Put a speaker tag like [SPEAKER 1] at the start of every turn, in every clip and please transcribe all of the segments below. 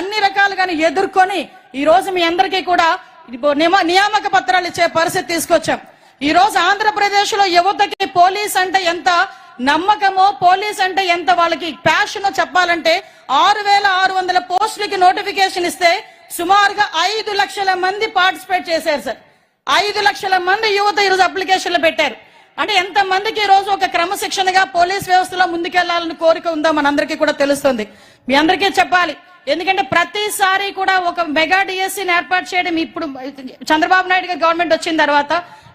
[SPEAKER 1] అన్ని రకాలుగాను ఎదుర్కొని ఈ రోజు మీ అందరికీ కూడా నియామక పత్రాలు ఇచ్చే పరిస్థితి తీసుకొచ్చాం. ఈ రోజు ఆంధ్రప్రదేశ్లో యువతకి పోలీస్ అంటే ఎంత నమ్మకమో పోలీస్ అంటే ఎంత వాళ్ళకి ప్యాషన్ చెప్పాలంటే ఆరు వేల ఆరు వందల పోస్టులకి నోటిఫికేషన్ ఇస్తే సుమారుగా ఐదు లక్షల మంది పార్టిసిపేట్ చేశారు సార్. ఐదు లక్షల మంది యువత ఈరోజు అప్లికేషన్లు పెట్టారు. అంటే ఎంత మందికి ఈ రోజు ఒక క్రమశిక్షణగా పోలీస్ వ్యవస్థలో ముందుకెళ్ళాలని కోరిక ఉందో మనందరికీ కూడా తెలుస్తుంది. మీ అందరికీ చెప్పాలి. ఎందుకంటే ప్రతిసారి కూడా ఒక మెగా డిఎస్సీని ఏర్పాటు చేయడం ఇప్పుడు చంద్రబాబు నాయుడు గారు గవర్నమెంట్ వచ్చిన తర్వాత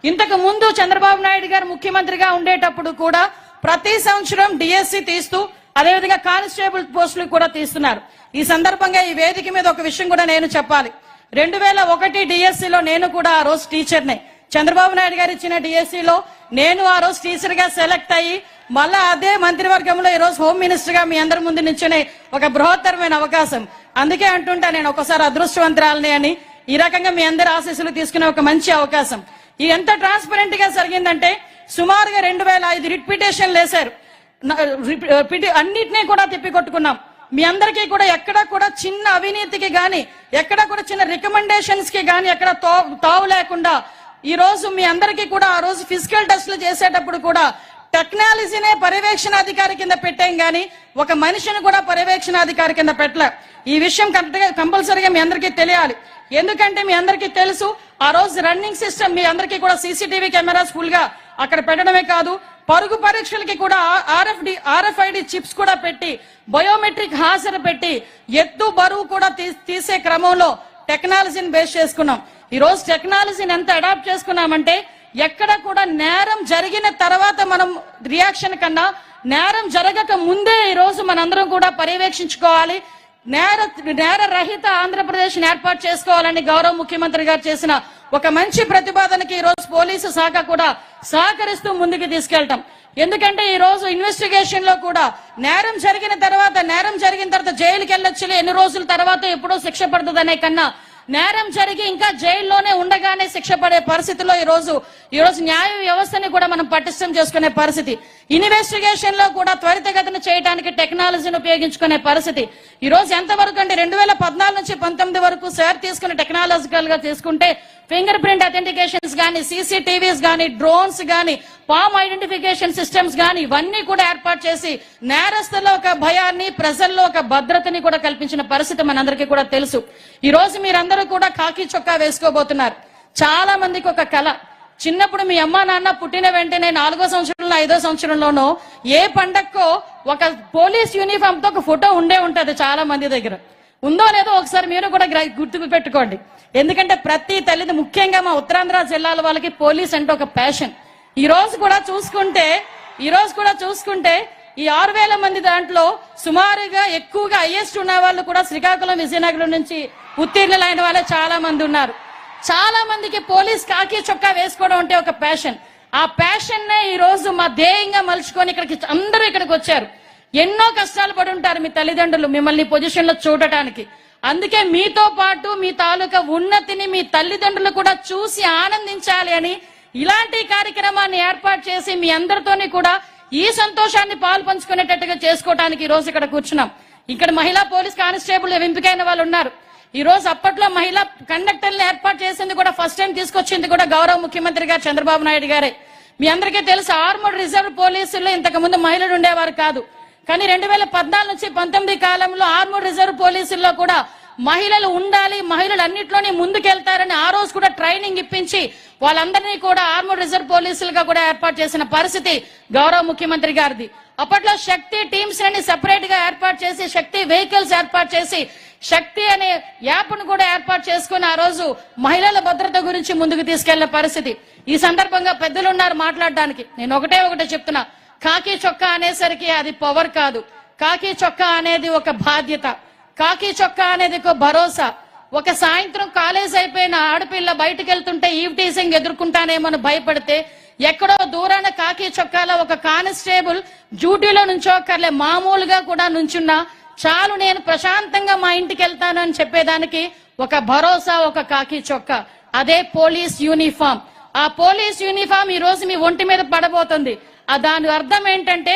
[SPEAKER 1] ఇంతకు ముందు చంద్రబాబు నాయుడు గారు ముఖ్యమంత్రిగా ఉండేటప్పుడు కూడా ప్రతి సంవత్సరం డిఎస్సి తీస్తూ అదేవిధంగా కానిస్టేబుల్ పోస్టులు కూడా తీస్తున్నారు. ఈ సందర్భంగా ఈ వేదిక మీద ఒక విషయం కూడా నేను చెప్పాలి. రెండు వేల ఒకటి డిఎస్సిలో నేను కూడా ఆ రోజు టీచర్నే. చంద్రబాబు నాయుడు గారు ఇచ్చిన డిఎస్సిలో నేను ఆ రోజు టీచర్గా సెలెక్ట్ అయ్యి మళ్ళా అదే మంత్రివర్గంలో ఈరోజు హోమ్ మినిస్టర్గా మీ అందరి ముందు నిల్చునే ఒక బృహత్తరమైన అవకాశం. అందుకే అంటుంటా నేను ఒకసారి అదృష్టవంతురాలని అని. ఈ రకంగా మీ అందరి ఆశీస్సులు తీసుకునే ఒక మంచి అవకాశం. ఇది ఎంత ట్రాన్స్పరెంట్గా జరిగిందంటే సుమారుగా రెండు వేల ఐదు రిపిటేషన్ పిటిషన్లు అన్నిటినీ కూడా తిప్పికొట్టుకున్నాం. మీ అందరికీ కూడా ఎక్కడ కూడా చిన్న అవినీతికి గాని ఎక్కడ కూడా చిన్న రికమెండేషన్స్కి గాని ఎక్కడ తావు లేకుండా ఈ రోజు మీ అందరికీ కూడా ఆ రోజు ఫిజికల్ టెస్ట్లు చేసేటప్పుడు కూడా టెక్నాలజీనే పర్యవేక్షణాధికారి కింద పెట్టాం కానీ ఒక మనిషిని కూడా పర్యవేక్షణాధికారి కింద పెట్టలే. ఈ విషయం కరెక్ట్గా కంపల్సరీగా మీ అందరికీ తెలియాలి. ఎందుకంటే మీ అందరికీ తెలుసు ఆ రోజు రన్నింగ్ సిస్టమ్ మీ అందరికీ కూడా సీసీటీవీ కెమెరాస్ ఫుల్గా అక్కడ పెట్టడమే కాదు పరుగు పరీక్షలకి కూడా ఆర్ఎఫ్డి ఆర్ఎఫ్ఐడి చిప్స్ కూడా పెట్టి బయోమెట్రిక్ హాజరు పెట్టి ఎత్తు బరువు కూడా తీసే క్రమంలో టెక్నాలజీని బేస్ చేసుకున్నాం. ఈ రోజు టెక్నాలజీని ఎంత అడాప్ట్ చేసుకున్నామంటే ఎక్కడ కూడా నేరం జరిగిన తర్వాత మనం రియాక్షన్ కన్నా నేరం జరగక ముందే ఈ రోజు మనందరం కూడా పర్యవేక్షించుకోవాలి. నేర నేర రహిత ఆంధ్రప్రదేశ్ ఏర్పాటు చేసుకోవాలని గౌరవ ముఖ్యమంత్రి గారు చేసిన ఒక మంచి ప్రతిపాదనకి ఈరోజు పోలీసు శాఖ కూడా సహకరిస్తూ ముందుకు తీసుకెళ్తాం. ఎందుకంటే ఈ రోజు ఇన్వెస్టిగేషన్లో కూడా నేరం జరిగిన తర్వాత నేరం జరిగిన తర్వాత జైలుకి వెళ్ళొచ్చు ఎన్ని రోజుల తర్వాత ఎప్పుడో శిక్ష పడుతుందనే కన్నా నేరం జరిగి ఇంకా జైల్లోనే ఉండగానే శిక్ష పడే పరిస్థితిలో ఈ రోజు ఈ రోజు న్యాయ వ్యవస్థని కూడా మనం పటిష్టం చేసుకునే పరిస్థితి. ఇన్వెస్టిగేషన్లో కూడా త్వరితగతిన చేయడానికి టెక్నాలజీని ఉపయోగించుకునే పరిస్థితి. ఈ రోజు ఎంతవరకు అంటే రెండు వేల పద్నాలుగు నుంచి పంతొమ్మిది వరకు సార్ తీసుకున్న టెక్నాలజికల్గా తీసుకుంటే ఫింగర్ ప్రింట్ అథెంటికేషన్స్ కానీ సీసీటీవీస్ కానీ డ్రోన్స్ కానీ పామ్ ఐడెంటిఫికేషన్ సిస్టమ్స్ కానీ ఇవన్నీ కూడా ఏర్పాటు చేసి నేరస్తుల్లో ఒక భయాన్ని ప్రజల్లో ఒక భద్రతని కూడా కల్పించిన పరిస్థితి మనందరికీ కూడా తెలుసు. ఈ రోజు మీరందరూ కూడా కాకి చొక్కా వేసుకోబోతున్నారు. చాలా మందికి ఒక కళ చిన్నప్పుడు మీ అమ్మా నాన్న పుట్టిన వెంటనే నాలుగో సంవత్సరంలో ఐదో సంవత్సరంలోనో ఏ పండక్కో ఒక పోలీస్ యూనిఫామ్తో ఒక ఫోటో ఉండే ఉంటది చాలా మంది దగ్గర. ఉందో లేదో ఒకసారి మీరు కూడా గుర్తు గుర్తుకు పెట్టుకోండి. ఎందుకంటే ప్రతి తల్లిది ముఖ్యంగా మా ఉత్తరాంధ్ర జిల్లాల వాళ్ళకి పోలీస్ అంటే ఒక ప్యాషన్ ఈ రోజు కూడా చూసుకుంటే ఈ రోజు కూడా చూసుకుంటే ఈ ఆరు వేల మంది దాంట్లో సుమారుగా ఎక్కువగా హైయెస్ట్ ఉన్న వాళ్ళు కూడా శ్రీకాకుళం విజయనగరం నుంచి ఉత్తీర్ణులైన వాళ్ళే చాలా మంది ఉన్నారు. చాలా మందికి పోలీస్ కాకి చొక్కా వేసుకోవడం అంటే ఒక ప్యాషన్ ఆ ప్యాషన్ నే ఈ రోజు మా ధ్యేయంగా మలుచుకొని ఇక్కడికి అందరూ ఇక్కడికి వచ్చారు. ఎన్నో కష్టాలు పడి ఉంటారు మీ తల్లిదండ్రులు మిమ్మల్ని పొజిషన్లో చూడటానికి. అందుకే మీతో పాటు మీ తాలూకా ఉన్నతిని మీ తల్లిదండ్రులు కూడా చూసి ఆనందించాలి అని ఇలాంటి కార్యక్రమాన్ని ఏర్పాటు చేసి మీ అందరితోని కూడా ఈ సంతోషాన్ని పాలు పంచుకునేటట్టుగా చేసుకోవడానికి ఈ రోజు ఇక్కడ కూర్చున్నాం. ఇక్కడ మహిళా పోలీస్ కానిస్టేబుల్ ఎంపికైన వాళ్ళు ఉన్నారు. ఈ రోజు అప్పట్లో మహిళా కండక్టర్లు ఏర్పాటు చేసింది కూడా ఫస్ట్ టైం తీసుకొచ్చింది కూడా గౌరవ ముఖ్యమంత్రి గారు చంద్రబాబు నాయుడు గారే. మీ అందరికీ తెలుసు ఆర్మూడ్ రిజర్వ్ పోలీసుల్లో ఇంతకు ముందు మహిళలు ఉండేవారు కాదు. కానీ రెండు వేల పద్నాలుగు నుంచి పంతొమ్మిది కాలంలో ఆర్మూర్ రిజర్వ్ పోలీసుల్లో కూడా మహిళలు ఉండాలి మహిళలు అన్నిట్లోనే ముందుకెళ్తారని ఆ రోజు కూడా ట్రైనింగ్ ఇప్పించి వాళ్ళందరినీ కూడా ఆర్మూర్ రిజర్వ్ పోలీసులుగా కూడా ఏర్పాటు చేసిన పరిస్థితి గౌరవ ముఖ్యమంత్రి గారిది. అప్పట్లో శక్తి టీమ్స్ అని సెపరేట్గా ఏర్పాటు చేసి శక్తి వెహికల్స్ ఏర్పాటు చేసి శక్తి అనే యాప్ను కూడా ఏర్పాటు చేసుకుని ఆ రోజు మహిళల భద్రత గురించి ముందుకు తీసుకెళ్ళే పరిస్థితి. ఈ సందర్భంగా పెద్దలు ఉన్నారు మాట్లాడడానికి. నేను ఒకటే ఒకటే చెప్తున్నా. కాకి చొక్కా అనేసరికి అది పవర్ కాదు. కాకి చొక్కా అనేది ఒక బాధ్యత. కాకి చొక్కా అనేది ఒక భరోసా. ఒక సాయంత్రం కాలేజ్ అయిపోయిన ఆడపిల్ల బయటకు వెళ్తుంటే ఈవ్ టీసింగ్ ఎదుర్కొంటానేమని భయపడితే ఎక్కడో దూరాన కాకి చొక్కాలో ఒక కానిస్టేబుల్ డ్యూటీలో నుంచోకర్లే మామూలుగా కూడా నుంచున్నా చాలు నేను ప్రశాంతంగా మా ఇంటికి వెళ్తాను అని చెప్పేదానికి ఒక భరోసా ఒక కాకి చొక్కా. అదే పోలీస్ యూనిఫామ్. ఆ పోలీస్ యూనిఫామ్ ఈ రోజు మీ ఒంటి మీద పడబోతుంది. ఆ దాని అర్థం ఏంటంటే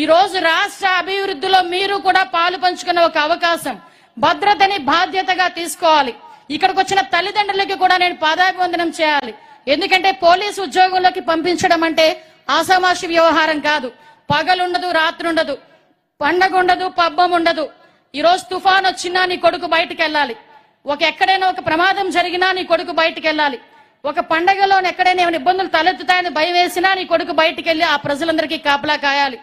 [SPEAKER 1] ఈ రోజు రాష్ట్ర అభివృద్ధిలో మీరు కూడా పాలు పంచుకునే ఒక అవకాశం. భద్రతని బాధ్యతగా తీసుకోవాలి. ఇక్కడికి వచ్చిన తల్లిదండ్రులకి కూడా నేను పాదాభివందనం చేయాలి. ఎందుకంటే పోలీస్ ఉద్యోగంలోకి పంపించడం అంటే ఆసామాషి వ్యవహారం కాదు. పగలుండదు రాత్రి ఉండదు పండగ ఉండదు పబ్బం ఉండదు. ఈ రోజు తుఫాన్ వచ్చినా నీ కొడుకు బయటకు వెళ్ళాలి ఒక ఎక్కడైనా ఒక ప్రమాదం జరిగినా నీ కొడుకు బయటకు వెళ్ళాలి ఒక పండగలో ఎక్కడైనా ఏమైనా ఇబ్బందులు తలెత్తుతాయని భయం వేసినా నీ కొడుకు బయటికి వెళ్ళి ఆ ప్రజలందరికీ కాపలా కాయాలి.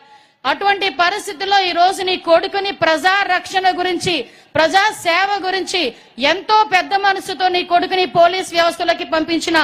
[SPEAKER 1] అటువంటి పరిస్థితుల్లో ఈ రోజు నీ కొడుకుని ప్రజా రక్షణ గురించి ప్రజా సేవ గురించి ఎంతో పెద్ద మనసుతో నీ కొడుకుని పోలీస్ వ్యవస్థలోకి పంపించిన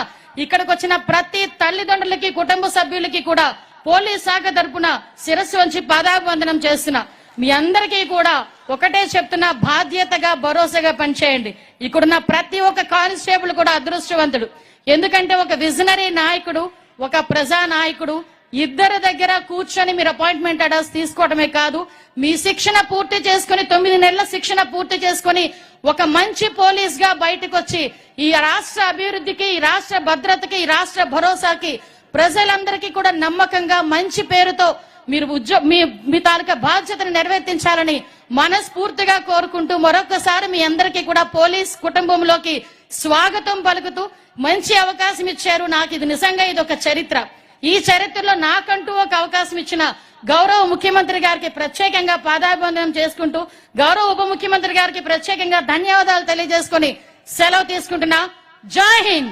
[SPEAKER 1] ఇక్కడికి వచ్చిన ప్రతి తల్లిదండ్రులకి కుటుంబ సభ్యులకి కూడా పోలీస్ శాఖ తరపున శిరస్సు వంచి పాదాభివందనం చేస్తున్నా. మీ అందరికీ కూడా ఒకటే చెప్తున్నా బాధ్యతగా భరోసాగా పనిచేయండి. ఇక్కడున్న ప్రతి ఒక్క కానిస్టేబుల్ కూడా అదృష్టవంతుడు. ఎందుకంటే ఒక విజనరీ నాయకుడు ఒక ప్రజా నాయకుడు ఇద్దరి దగ్గర కూర్చొని మీరు అపాయింట్మెంట్ అడాస్ తీసుకోవడమే కాదు మీ శిక్షణ పూర్తి చేసుకుని తొమ్మిది నెలల శిక్షణ పూర్తి చేసుకుని ఒక మంచి పోలీస్గా బయటకు వచ్చి ఈ రాష్ట్ర అభివృద్ధికి ఈ రాష్ట్ర భద్రతకి ఈ రాష్ట్ర భరోసాకి ప్రజలందరికీ కూడా నమ్మకంగా మంచి పేరుతో మీరు ఉద్యో మీ మీ తాలూకా బాధ్యతను నెరవేర్తించాలని మనస్ఫూర్తిగా కోరుకుంటూ మరొకసారి మీ అందరికీ కూడా పోలీస్ కుటుంబంలోకి స్వాగతం పలుకుతూ మంచి అవకాశం ఇచ్చారు. నాకు ఇది నిజంగా ఇది ఒక చరిత్ర. ఈ చరిత్రలో నాకంటూ ఒక అవకాశం ఇచ్చిన గౌరవ ముఖ్యమంత్రి గారికి ప్రత్యేకంగా పాదాభివందనం చేసుకుంటూ గౌరవ ఉప ముఖ్యమంత్రి గారికి ప్రత్యేకంగా ధన్యవాదాలు తెలియజేసుకొని సెలవు తీసుకుంటున్నా. Jai Hind!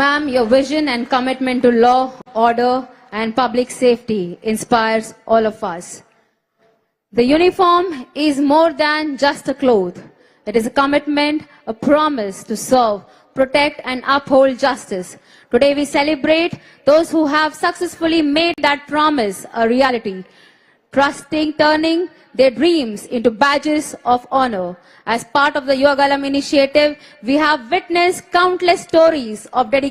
[SPEAKER 2] Ma'am your vision and commitment to law order and public safety inspires all of us. The uniform is more than just a cloth. It is a commitment, a promise to serve, protect, and uphold justice. Today we celebrate those who have successfully made that promise a reality trusting, turning their dreams into badges of honor. As part of the Yogalam initiative, we have witnessed countless stories of dedication.